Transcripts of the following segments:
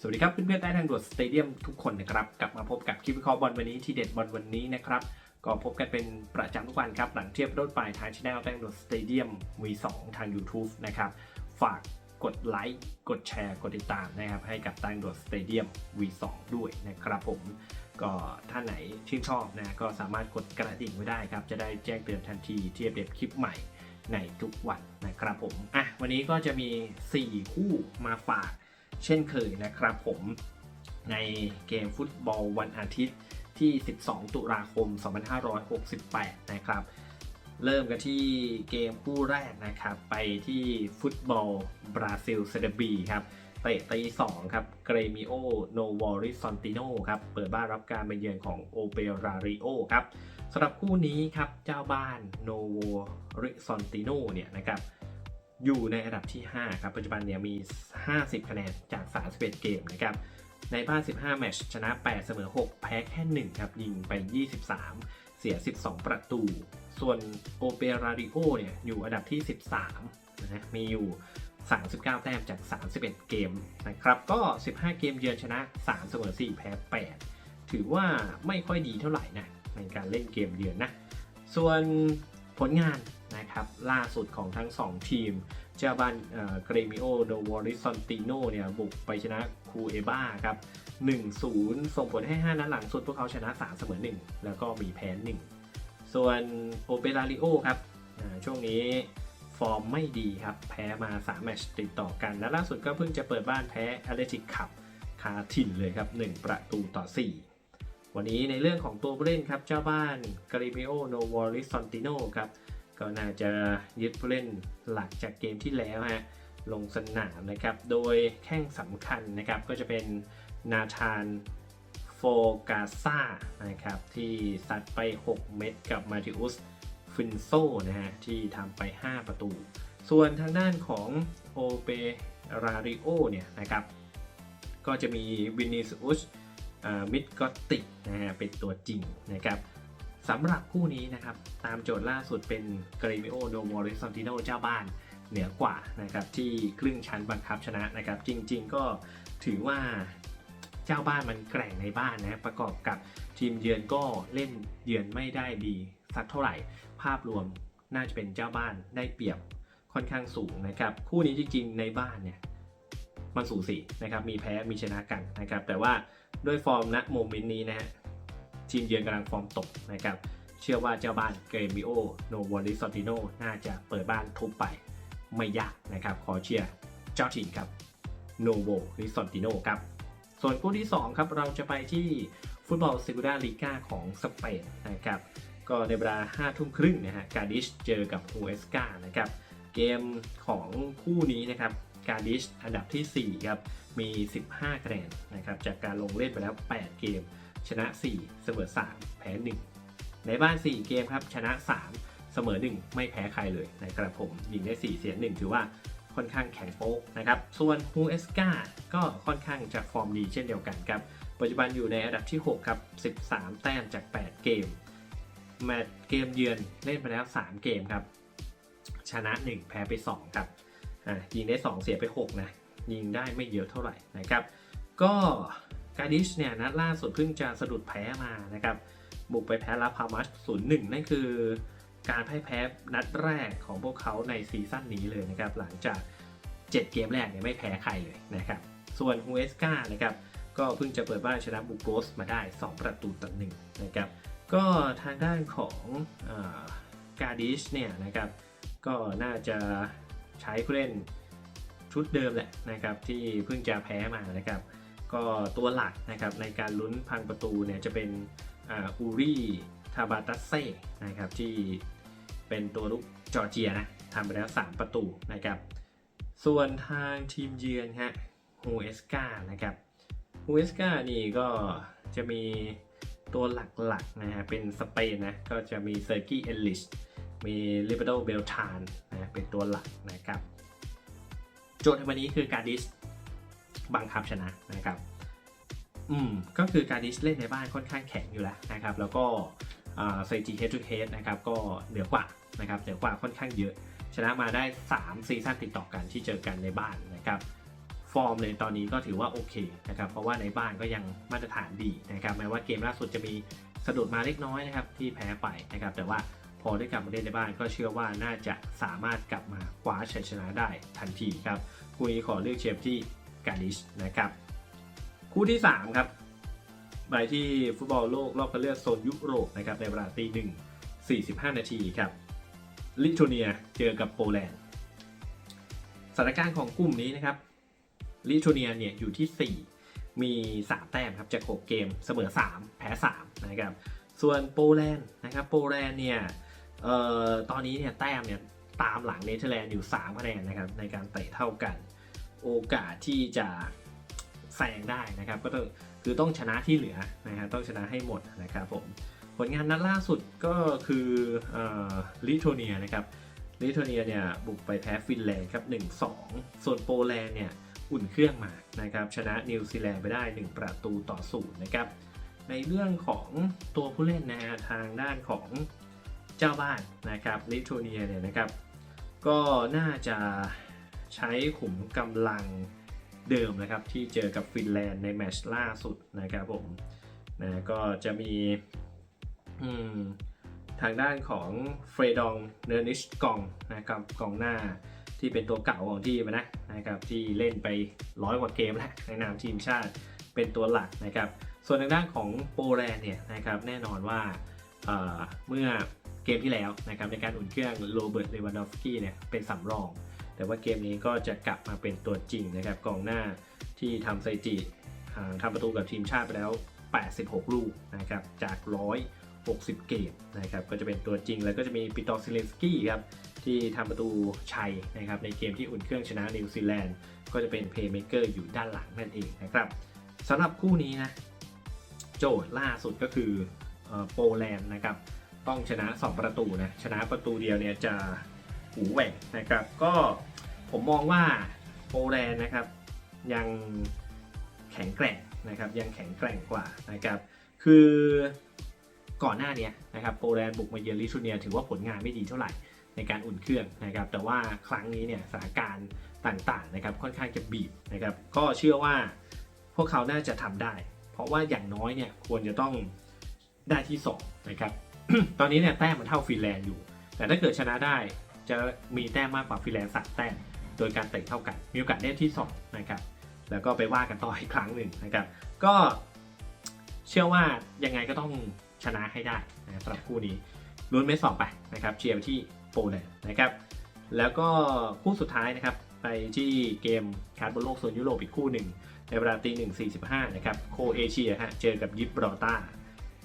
สวัสดีครับเพื่อนๆใต้ทางด่วนสเตเดียมทุกคนนะครับ กลับมาพบกับคลิปวิเคราะห์บอลวันนี้ที่เด็ดบอลวันนี้นะครับ ก็พบกันเป็นประจำทุกวันครับ หลังเทียบรถไปทางช่องใต้ทางด่วนสเตเดียม V2 ทาง YouTube นะครับ ฝากกดไลค์กดแชร์กดติดตามนะครับ ให้กับใต้ทางด่วนสเตเดียม V2 ด้วยนะครับผมก็ท่านไหนชื่นชอบนะก็สามารถกดกระดิ่งไว้ได้ครับ จะได้แจ้งเตือนทันทีที่อัปเดตคลิปใหม่ในทุกวันนะครับผมอะวันนี้ก็จะมี 4 คู่มาฝาก เช่นเคยนะครับผมในเกมฟุตบอลวันอาทิตย์ที่ 12 ตุลาคม 2568 นะครับ เริ่มกันที่เกมคู่แรกนะครับ ไปที่ฟุตบอลบราซิลเซเดบีครับเตะตี2ครับเกรมิโอโนวอริซอนติโนครับเปิดบ้านรับการมาเยือนของโอเปราริโอครับสำหรับคู่นี้ครับเจ้าบ้านโนวอริซอนติโนเนี่ยนะครับ อยู่ในอันดับที่ 5 ครับ ปัจจุบันเนี่ยมี 50 คะแนนจาก 31 เกมนะครับ ในบ้าน 15 แมตช์ชนะ 8 เสมอ 6 แพ้แค่ 1 ครับ ยิงไป 23 เสีย 12 ประตู ส่วนโอเปราริโอเนี่ยอยู่อันดับที่ 13นะฮะมีอยู่ 39 แต้มจาก 31 เกมนะครับ ก็ 15 เกมเยือนชนะ 3 เสมอ 4 แพ้ 8 ถือว่าไม่ค่อยดีเท่าไหร่นะในการเล่นเกมเยือนนะ ส่วน ผลงานนะครับล่าสุดของทั้ง 2 ทีม เจ้าบ้านเกรมิโอโดวอริซอนติโนเนี่ยบุกไปชนะคูเอบ้าครับ 1-0 ส่งผลให้ 5 นัดหลังสุดพวกเขาชนะ 3 เสมอ 1 แล้วก็มีแพ้ 1 ส่วนโอเปราริโอครับช่วงนี้ฟอร์มไม่ดีครับ แพ้มา 3 แมตช์ติดต่อกัน และล่าสุดก็เพิ่งจะเปิดบ้านแพ้อเลติกขับคาถิ่นเลยครับ 1 ประตูต่อ 4 วันนี้ในเรื่องของตัวผู้เล่นครับ เจ้าบ้านกริเมโอโนวอริซอนติโนครับ ก็น่าจะยึดผู้เล่นหลักจากเกมที่แล้วฮะลงสนามนะครับ โดยแข้งสำคัญนะครับก็จะเป็นนาธานโฟกาซ่านะครับ ที่ซัดไป 6 เม็ดกับมาติอุสฟินโซนะฮะ ที่ทำไป 5 ประตู ส่วนทางด้านของโอเปราริโอเนี่ยนะครับ ก็จะมีวินิสอุส มิดกอตตินะฮะเป็นตัวจริงนะครับสำหรับคู่นี้นะครับ ตามโจทย์ล่าสุดเป็นเกรมิโอโดมอริซอนติโนเจ้าบ้านเหนือกว่านะครับที่ครึ่งชั้นบังคับชนะนะครับ จริง ๆ ก็ถือว่าเจ้าบ้านมันแกร่งในบ้านนะประกอบกับทีมเยือนก็เล่นเยือนไม่ได้ดีสักเท่าไหร่ ภาพรวมน่าจะเป็นเจ้าบ้านได้เปรียบค่อนข้างสูงนะครับ คู่นี้จริง ๆ ในบ้านเนี่ย มันสูสีนะครับมีแพ้มีชนะกันนะครับแต่ว่าด้วยฟอร์มณโมเมนต์นี้นะฮะทีมเยือนกำลังฟอร์มตกนะครับเชื่อว่าเจ้าบ้านเกรมิโอโนวอลิซอนติโนน่าจะเปิดบ้านทุบไปไม่ยากนะครับขอเชียร์เจ้าถิ่นครับโนโวลิซอนติโนครับส่วนคู่ที่ 2 ครับเราจะไปที่ฟุตบอลเซกูดาลีกาของสเปนนะครับก็ในเวลา5ทุ่มครึ่งนะฮะกาดิชเจอกับฮูเอสกานะครับเกมของคู่นี้นะครับ การดิชอันดับที่ 4 ครับ มี 15 คะแนนนะครับจากการลงเล่นไปแล้ว 8 เกม ชนะ 4 เสมอ 3 แพ้ 1 ในบ้าน 4 เกมครับ ชนะ 3 เสมอ 1 ไม่แพ้ใครเลยนะครับผมยิงได้ 4 เสีย 1 ถือว่าค่อนข้างแข็งโป๊กนะครับ ส่วนฮูเอสกาก็ค่อนข้างจะฟอร์มดีเช่นเดียวกันครับ ปัจจุบันอยู่ในอันดับที่ 6 ครับ 13 แต้มจาก 8 เกมแมตช์เกมเยือนเล่นไปแล้ว 3 เกมครับ ชนะ 1 แพ้ไป 2 ครับ อะยิงได้ 2 เสียไป 6 นะ ยิงได้ไม่เยอะเท่าไหร่นะครับ ก็กาดิชเนี่ยนัดล่าสุดเพิ่งจะสะดุดแพ้มานะครับ บุกไปแพ้ลาพามัส0-1นั่นคือการพ่ายแพ้นัดแรกของพวกเขาในซีซั่นนี้เลยนะครับ หลังจาก 7 เกมแรกเนี่ยไม่แพ้ใครเลยนะครับ ส่วนฮูเอสกานะครับก็เพิ่งจะเปิดบ้านชนะบูโกสมาได้ 2 ประตูต่อหนึ่งนะครับ ก็ทางด้านของกาดิชเนี่ยนะครับ ก็น่าจะ ใช้ผู้เล่นชุดเดิมแหละนะครับที่เพิ่งจะแพ้มานะครับก็ตัวหลักนะครับในการลุ้นพังประตูเนี่ยจะเป็นอูรีทาบาตัสเซ่นะครับที่เป็นตัวลุกจอร์เจียนะทำไปแล้ว 3 ประตูนะครับส่วนทางทีมเยือนฮะฮูเอสกานะครับฮูเอสกานี่ก็จะมีตัวหลักๆนะฮะเป็นสเปนนะก็จะมีเซอร์กี้เอลิชมีลิเบโดเบลทาน เป็นตัวหลักนะครับ โจทย์ในวันนี้คือการดิสบังคับชนะนะครับ อืมก็คือการดิสเล่นในบ้านค่อนข้างแข็งอยู่แล้วนะครับ แล้วก็สถิติ head to head นะครับก็เหนือกว่านะครับเหนือกว่าค่อนข้างเยอะ ชนะมาได้ 3 ซีซั่นติดต่อกันที่เจอกันในบ้านนะครับฟอร์มในตอนนี้ก็ถือว่าโอเคนะครับเพราะว่าในบ้านก็ยังมาตรฐานดีนะครับแม้ว่าเกมล่าสุดจะมีสะดุดมาเล็กน้อยนะครับที่แพ้ไปนะครับแต่ว่า อได้กลับมาเล่นในบ้าน ก็เชื่อว่าน่าจะสามารถกลับมาคว้าชัยชนะได้ทันทีครับคู่นี้ขอเลือกเชียร์ที่กาลิชนะครับ คู่ที่ 3 ครับไปที่ฟุตบอลโลกรอบคัดเลือกโซนยุโรปนะครับในเวลาตีหนึ่ง45 นาทีครับลิทัวเนียเจอกับโปแลนด์สถานการณ์ของกลุ่มนี้นะครับลิทัวเนียเนี่ยอยู่ที่ 4 มี 3 แต้มครับจาก6เกมเสมอ 3 แพ้ 3 นะครับ ส่วนโปแลนด์นะครับโปแลนด์เนี่ย เอ่อตอนนี้เนี่ยแต้มเนี่ยตามหลังเนเธอร์แลนด์อยู่3คะแนนนะครับในการเตะเท่ากัน โอกาสที่จะแซงได้นะครับก็ต้องคือต้องชนะที่เหลือนะฮะต้องชนะให้หมดนะครับผมผลงานนัดล่าสุดก็คือเอ่อลิทัวเนียนะครับลิทัวเนียเนี่ยบุกไปแพ้ฟินแลนด์ครับ 1-2 ส่วนโปแลนด์เนี่ยอุ่นเครื่องมานะครับชนะนิวซีแลนด์ไปได้ 1 ประตูต่อศูนย์นะครับในเรื่องของตัวผู้เล่นนะฮะทางด้านของ เจ้าบ้านนะครับลิทัวเนียเนี่ยนะครับก็น่าจะใช้ขุมกำลังเดิมนะครับที่เจอกับฟินแลนด์ในแมตช์ล่าสุดนะครับผมนะก็จะมีมทางด้านของเฟรดองเนอร์นิชกองนะครับกองหน้าที่เป็นตัวเก่าของทีมนะนะครับที่เล่นไปร้อยกว่าเกมแล้วในนามทีมชาติเป็นตัวหลักนะครับ ส่วนทางด้านของโปแลนด์เนี่ยนะครับแน่นอนว่าเอ่อเมื่อ เกมที่แล้วนะครับในการอุ่นเครื่องโรเบิร์ตเลวานดอฟสกี้เนี่ยเป็นสำรอง แต่ว่าเกมนี้ก็จะกลับมาเป็นตัวจริงนะครับกองหน้าที่ทำสถิติทำประตูกับทีมชาติไปแล้ว 86 ลูกนะครับจาก 160 เกมนะครับก็จะเป็นตัวจริงแล้วก็จะมีปิตอซิเลนสกี้ครับที่ทำประตูชัยนะครับในเกมที่อุ่นเครื่องชนะนิวซีแลนด์ก็จะเป็นเพย์เมเกอร์อยู่ด้านหลังนั่นเองนะครับสำหรับคู่นี้นะโจทย์ล่าสุดก็คือโปแลนด์นะครับ ต้องชนะ 2 ประตูนะชนะประตูเดียวเนี่ยจะหูแหว่งนะครับ ก็ผมมองว่าโปแลนด์นะครับยังแข็งแกร่งนะครับยังแข็งแกร่งกว่านะครับคือก่อนหน้านี้นะครับโปแลนด์บุกมาเยือนลิทัวเนียถือว่าผลงานไม่ดีเท่าไหร่ในการอุ่นเครื่องนะครับ แต่ว่าครั้งนี้เนี่ยสถานการณ์ต่างๆนะครับค่อนข้างจะบีบนะครับ ก็เชื่อว่าพวกเขาน่าจะทำได้ เพราะว่าอย่างน้อยเนี่ยควรจะต้องได้ที่2นะครับ ตอนนี้เนี่ยแต้มมันเท่าฟินแลนด์อยู่ แต่ถ้าเกิดชนะได้จะมีแต้มมากกว่าฟินแลนด์สามแต้มโดยการเตะเท่ากัน มีโอกาสได้ที่2นะครับแล้วก็ไปว่ากันต่ออีกครั้งหนึ่งนะครับ ก็เชื่อว่ายังไงก็ต้องชนะให้ได้นะสำหรับคู่นี้ลุ้นเมสสองไปนะครับเชียร์ที่โปแลนด์นะครับแล้วก็คู่สุดท้ายนะครับไปที่เกมการ์ดบอลโลกโซนยุโรปอีกคู่หนึ่ง ในเวลาตีหนึ่งสี่สิบห้านะครับโคเอเชียฮะเจอกับยิบรอต้า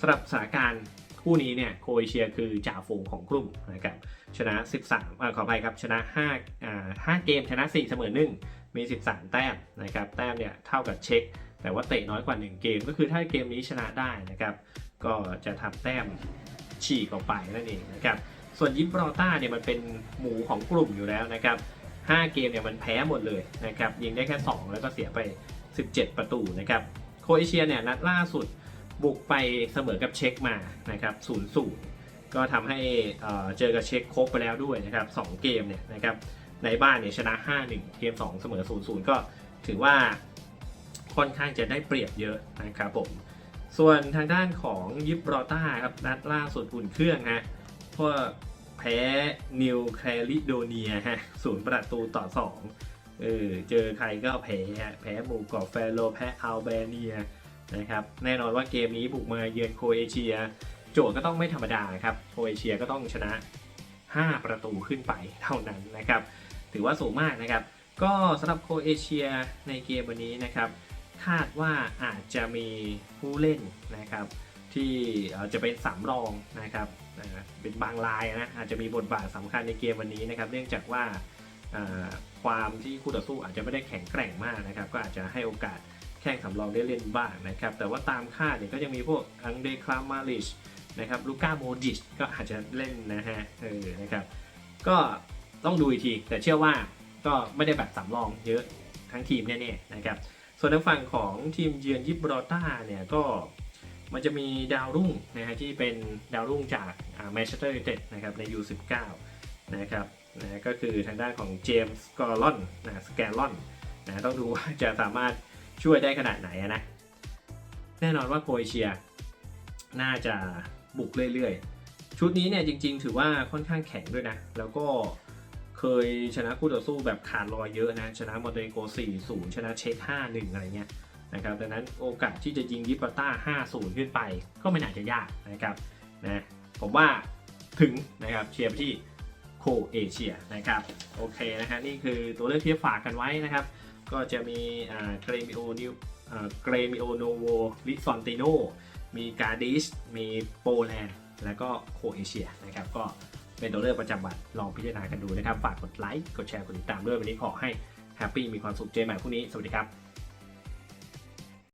สำหรับสถานการณ์ คู่นี้เนี่ยโคเอเชียคือจ่าฝูงของกลุ่มนะครับชนะ 13อ่าขออภัยครับชนะ5อ่า5เกมชนะ 4 เสมอ1มี 13 แต้มนะครับแต้มเนี่ยเท่ากับเช็ค แต่ว่าเตะน้อยกว่า 1 เกม ก็คือถ้าเกมนี้ชนะได้นะครับก็จะทำแต้มฉีกออกไปนั่นเองนะครับส่วนยิบรอต้าเนี่ยมันเป็นหมูของกลุ่มอยู่แล้วนะครับ5เกมเนี่ยมันแพ้หมดเลยนะครับยิงได้แค่ 2 แล้วก็เสียไป 17 ประตูนะครับโครเอเชียเนี่ยนัดล่าสุด บุกไปเสมอกับเช็กมานะครับ0-0ก็ทำให้เจอกับเช็กครบไปแล้วด้วยนะครับ2เกมเนี่ยนะครับในบ้านเนี่ยชนะ 5-1 เกม 2 เสมอ 0-0 ก็ถือว่าค่อนข้างจะได้เปรียบเยอะนะครับผม ส่วนทางด้านของยิบรอต้าครับนัดล่าสุดอุ่นเครื่องฮะพว่าแพ้นิวแคลิโดเนียฮะศูนย์ประตูต่อ2เออเจอใครก็แพ้ฮะแพ้หมู่เกาะแฟโรแพ้อัลเบเนีย นะครับแน่นอนว่าเกมนี้บุกมาเยือนโครเอเชีย โจทย์ก็ต้องไม่ธรรมดาครับโครเอเชียก็ต้องชนะ 5 ประตูขึ้นไปเท่านั้นนะครับถือว่าสูงมากนะครับ ก็สำหรับโครเอเชียในเกมวันนี้นะครับคาดว่าอาจจะมีผู้เล่นนะครับที่จะเป็นสำรองนะครับเป็นบางรายนะอาจจะมีบทบาทสำคัญในเกมวันนี้นะครับ เนื่องจากว่าอ่าความที่คู่ต่อสู้อาจจะไม่ได้แข็งแกร่งมากนะครับ ก็อาจจะให้โอกาส แข่งสำรองได้เล่นบ้างนะครับ แต่ว่าตามคาดเนี่ยก็ยังมีพวกอังเดคลามาลิชนะครับลูก้าโมดิชก็อาจจะเล่นนะฮะเออนะครับก็ต้องดูอีกที แต่เชื่อว่าก็ไม่ได้แบบสำรองเยอะทั้งทีมแน่ๆนะครับ ส่วนทางฝั่งของทีมเยือนยิบรอต้าเนี่ยก็มันจะมีดาวรุ่งนะฮะที่เป็นดาวรุ่งจากแมนเชสเตอร์ยูไนเต็ดนะครับใน U19 นะครับนะก็คือทางด้านของเจมส์กอร์ลอนนะสแกลลอนนะต้องดูว่าจะสามารถ ช่วยได้ขนาดไหนนะ แน่นอนว่าโครเอเชีย น่าจะบุกเรื่อยๆ ชุดนี้เนี่ยจริง ๆ ถือว่าค่อนข้างแข็งด้วยนะ แล้วก็เคยชนะคู่ต่อสู้แบบขาดลอยเยอะนะ ชนะมอนเตเนโกร4-0 ชนะเช็ก5-1 อะไรเงี้ยนะครับดังนั้นโอกาสที่จะยิงยิปาต้า 5-0 ขึ้นไปก็ไม่น่าจะยากนะครับนะผมว่าถึงนะครับเชียร์ไปที่โคเอเชียนะครับโอเคนะฮะนี่คือตัวเลือกที่ฝากกันไว้นะครับ ก็จะมีเกรมิโอนิวเกรมิโอโนโวลิซอนติโนมีการดิสมีโปแลนด์แล้วก็โคเอเชียนะครับก็เป็นตัวเลือกประจำวันลองพิจารณากันดูนะครับ ฝากกดไลค์ กดแชร์ กดติดตามด้วยวันนี้ขอให้แฮปปี้มีความสุขเจอใหม่พรุ่งนี้ สวัสดีครับ